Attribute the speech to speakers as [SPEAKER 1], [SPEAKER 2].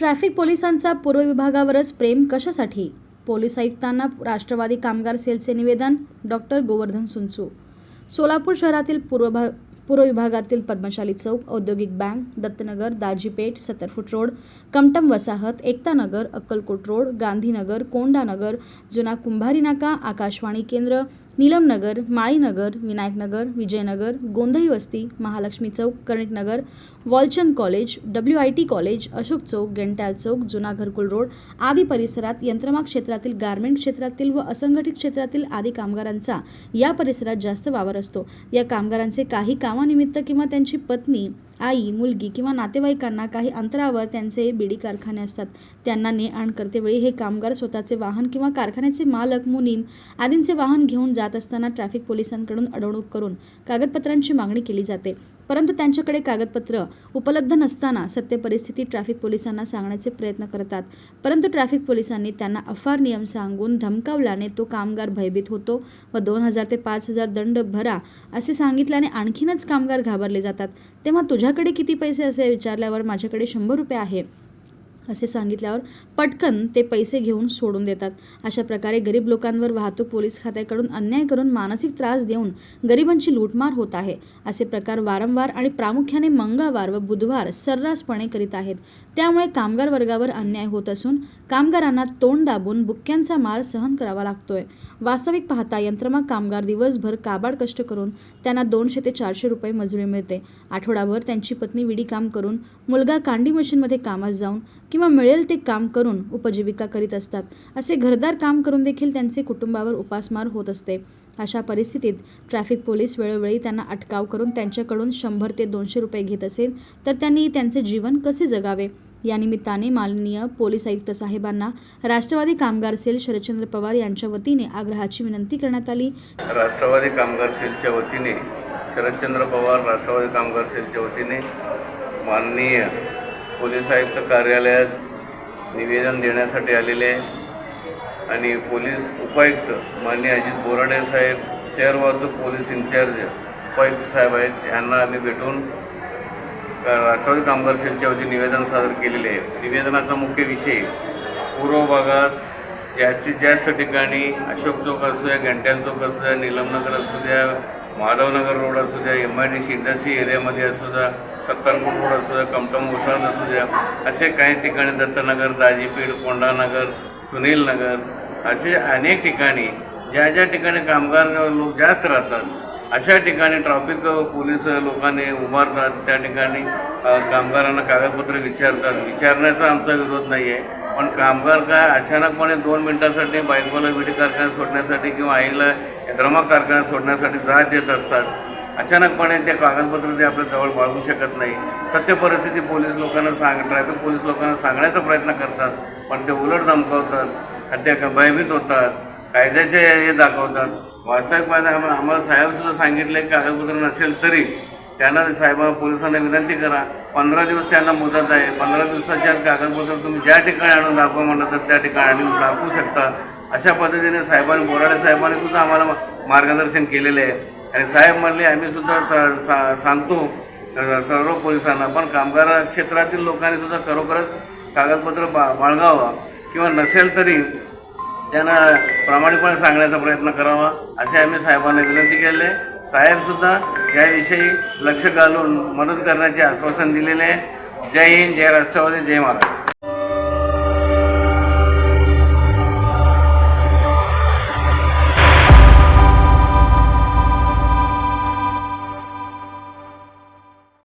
[SPEAKER 1] Traffic पोलिसांचा पूर्व विभागावरच प्रेम कशासाठी? पोलीस आयुक्तांना राष्ट्रवादी कामगार सेलचे निवेदन डॉक्टर गोवर्धन सुनसू. सोलापूर शहरातील पूर्व भा पूर्व विभागातील पद्मशाली चौक औद्योगिक बँक दत्तनगर दाजीपेठ सत्तरफूट रोड कमटम वसाहत एकतानगर अक्कलकोट रोड गांधीनगर कोंडानगर जुना कुंभारी नाका आकाशवाणी केंद्र नीलमनगर माळीनगर विनायकनगर विजयनगर गोंधई वस्ती महालक्ष्मी चौक Karniknagar Walchand college W I T college Ashok चौक गेंटाल चौक जुना घरकुल रोड आदी परिसरात यंत्रमाग क्षेत्रातील गारमेंट क्षेत्रातील व असंघटित क्षेत्रातील आदी कामगारांचा या परिसरात जास्त वावर असतो. या कामगारांचे काही कामानिमित्त किंवा त्यांची पत्नी आई मुलगी किंवा नातेवाईकांना काही अंतरावर त्यांचे बिडी कारखाने असतात. त्यांना ने आण करतेवेळी हे कामगार स्वतःचे वाहन किंवा कारखान्याचे मालक मुनीम आदींचे वाहन घेऊन जात असताना ट्रॅफिक पोलिसांकडून अडवणूक करून कागदपत्रांची मागणी केली जाते. परंतु त्यांच्याकडे कागदपत्र उपलब्ध नसताना सत्य परिस्थिती ट्रॅफिक पोलिसांना सांगण्याचे प्रयत्न करतात. परंतु ट्रॅफिक पोलिसांनी त्यांना अफार नियम सांगून धमकावल्याने तो कामगार भयभीत होतो व दोन हजार ते पाच हजार दंड भरा असे सांगितल्याने आणखीनच कामगार घाबरले जातात. तेव्हा तुझ्याकडे किती पैसे असे विचारल्यावर माझ्याकडे शंभर रुपये आहे. असे सांगितल्यावर पटकन ते पैसे घेऊन सोडून देतात. अशा प्रकारे गरीब लोकांवर वाहतूक पोलीस खात्याकडून अन्याय करून मानसिक त्रास देऊन गरिबांची लूटमार होत आहे. असे प्रकार वारंवार आणि प्रामुख्याने मंगळवार व बुधवार सर्रासपणे करीत आहेत. त्यामुळे कामगार वर्गावर अन्याय होत असून कामगारांना तोंड दाबून बुक्क्यांचा मार सहन करावा लागतोय. वास्तविक पाहता यंत्रमाग कामगार दिवसभर काबाड कष्ट करून त्यांना दोनशे ते चारशे रुपये मजुरी मिळते. आठवडाभर त्यांची पत्नी विडी काम करून मुलगा कांडी मशीनमध्ये कामास जाऊन किंवा मिळेल ते काम करून उपजीविका करीत असतात. असे घरदार काम करून देखील त्यांचे कुटुंबावर उपासमार होत असते. अशा परिस्थितीत ट्रॅफिक पोलीस वेळोवेळी त्यांना अटकाव करून त्यांच्याकडून शंभर ते दोनशे रुपये घेत असेल तर त्यांनी त्यांचे जीवन कसे जगावे? या निमित्ताने माननीय पोलीस आयुक्त साहेबांना राष्ट्रवादी कामगार सेल शरदचंद्र पवार यांच्या वतीने आग्रहाची विनंती करण्यात आली.
[SPEAKER 2] राष्ट्रवादी कामगार सेलच्या वतीने शरदचंद्र पवार राष्ट्रवादी कामगार सेलच्या वतीने माननीय पोलीस आयुक्त कार्यालयात निवेदन देण्यासाठी आलेले आहे. आणि पोलीस उपायुक्त माननीय अजित बोराडे साहेब शहर वाहतूक पोलीस इन्चार्ज उपायुक्त साहेब आहेत यांना आम्ही भेटून का- राष्ट्रवादी कामगार सेलच्या वतीने निवेदन सादर केलेले आहे. निवेदनाचा मुख्य विषय पूर्व भागात जास्तीत जास्त ठिकाणी अशोक चौक असू द्या घंट्याल चौक असू द्या नीलमनगर असू द्या माधवनगर रोड असू द्या M I D C industry एरियामध्ये असू द्या सत्तरपूर रोड असू द्या कमटम ओसाळ असू द्या असे काही ठिकाणी दत्तनगर दाजीपीठ कोंडानगर सुनील नगर असे अनेक ठिकाणी ज्या ज्या ठिकाणी कामगार लोक जास्त राहतात अशा ठिकाणी ट्रॅफिक पोलीस लोकांनी उभारतात त्या ठिकाणी कामगारांना कागदपत्र विचारतात. विचारण्याचा आमचा विरोध नाही आहे पण कामगार काय अचानकपणे दोन मिनिटासाठी बायकोला विडी कारखान्यात सोडण्यासाठी किंवा आईला द्रमा कारखान्यात सोडण्यासाठी जात येत असतात. अचानकपणे ते कागदपत्र ते आपल्या जवळ बाळगू शकत नाही. सत्य परिस्थिती पोलीस लोकांना सांग ट्रॅफिक पोलीस लोकांना सांगण्याचा प्रयत्न करतात पण ते उलट धमकावतात हत्या ते भयभीत होतात कायद्याचे हे दाखवतात. वास्तविक आम्हा आम्हाला साहेबसुद्धा सांगितलं की कागदपत्र नसेल तरी त्यांना साहेब पोलिसांना विनंती करा. पंधरा दिवस त्यांना मुदत आहे. पंधरा दिवसाच्या कागदपत्र तुम्ही ज्या ठिकाणी आणून दाखवा म्हणलं तर त्या ठिकाणी आणून दाखवू शकता. अशा पद्धतीने साहेबांनी बोराडे साहेबांनी सुद्धा आम्हाला मार्गदर्शन केलेले आहे. आणि साहेब म्हणले आम्ही सुद्धा सा- सा- सांगतो सर्व पोलिसांना पण कामगार क्षेत्रातील लोकांनी सुद्धा खरोखरच कागदपत्र बा बाळगावं. किंवा नसेल तरी त्यांना प्रामाणिकपणे सांगण्याचा प्रयत्न करावा असे आम्ही साहेबांना विनंती केले. साहेबसुद्धा याविषयी लक्ष घालून मदत करण्याचे आश्वासन दिलेले आहे. जय हिंद जय राष्ट्रवादी जय महाराष्ट्र.